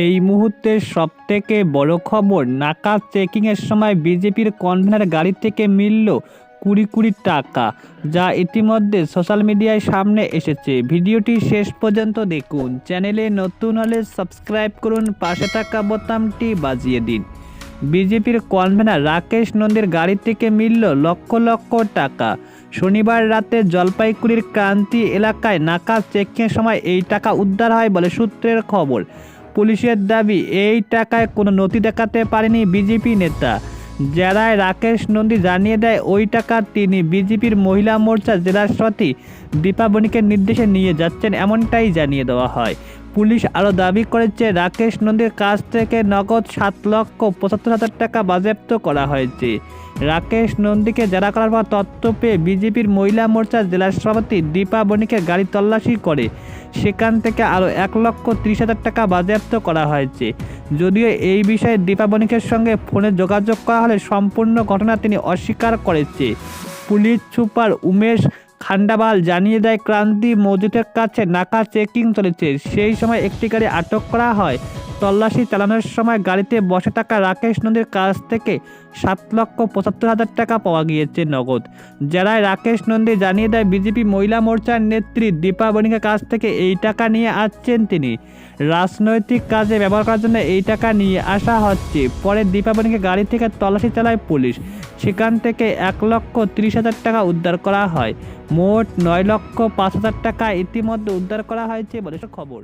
এই মুহূর্তের সবথেকে বড় খবর, নাকা চেকিংয়ের সময় বিজেপির কনভেনার গাড়ি থেকে মিলল কুড়ি কুড়ি টাকা, যা ইতিমধ্যে সোশ্যাল মিডিয়ায় সামনে এসেছে। ভিডিওটি শেষ পর্যন্ত দেখুন। চ্যানেলে নতুন হলে সাবস্ক্রাইব করুন, পাশে থাকা বোতামটি বাজিয়ে দিন। বিজেপির কনভেনার রাকেশ নন্দীর গাড়ি থেকে মিলল লক্ষ লক্ষ টাকা। শনিবার রাতে জলপাইগুড়ির ক্রান্তি এলাকায় নাকা চেকিংয়ের সময় এই টাকা উদ্ধার হয় বলে সূত্রের খবর। পুলিশের দাবি, এই টাকায় কোনো নথি দেখাতে পারেনি বিজেপি নেতা। জেলায় রাকেশ নন্দী জানিয়ে দেয়, ওই টাকা তিনি বিজেপির মহিলা মোর্চা জেলার সতী দীপা বণিকের নির্দেশে নিয়ে যাচ্ছেন, এমনটাই জানিয়ে দেওয়া হয়। পুলিশ আরও দাবি করেছে, রাকেশ নন্দীর কাছ থেকে নগদ সাত লক্ষ পঁচাত্তর হাজার টাকা বাজেয়াপ্ত করা হয়েছে। রাকেশ নন্দীকে জেরা করার পর তথ্য পেয়ে বিজেপির মহিলা মোর্চার জেলা সভাপতি দীপা বণিকের গাড়ি তল্লাশি করে। সেখান থেকে আরও এক লক্ষ ত্রিশ হাজার টাকা বাজেয়াপ্ত করা হয়েছে। যদিও এই বিষয়ে দীপা বণিকের সঙ্গে ফোনে যোগাযোগ করা হলে সম্পূর্ণ ঘটনা তিনি অস্বীকার করেছে। পুলিশ সুপার উমেশ খান্ডাবাল জানিয়ে দেয়, ক্রান্তি মসজিদের কাছে নাকা চেকিং চলেছে। সেই সময় একটি গাড়ি আটক করা হয়। তল্লাশি চালানোর সময় গাড়িতে বসে থাকা রাকেশ নদীর কাছ থেকে সাত লক্ষ পঁচাত্তর হাজার টাকা পাওয়া গিয়েছে নগদ। জেলায় রাকেশ নন্দী জানিয়ে দেয়, বিজেপি মহিলা মোর্চার নেত্রী দীপা বণিকের কাছ থেকে এই টাকা নিয়ে আসছেন তিনি। রাজনৈতিক কাজে ব্যবহার করার জন্য এই টাকা নিয়ে আসা হচ্ছে। পরে দীপা বণিকের গাড়ি থেকে তল্লাশি চালায় পুলিশ। সেখান থেকে এক লক্ষ তিরিশ হাজার টাকা উদ্ধার করা হয়। মোট নয় লক্ষ পাঁচ হাজার টাকা ইতিমধ্যে উদ্ধার করা হয়েছে বলে খবর।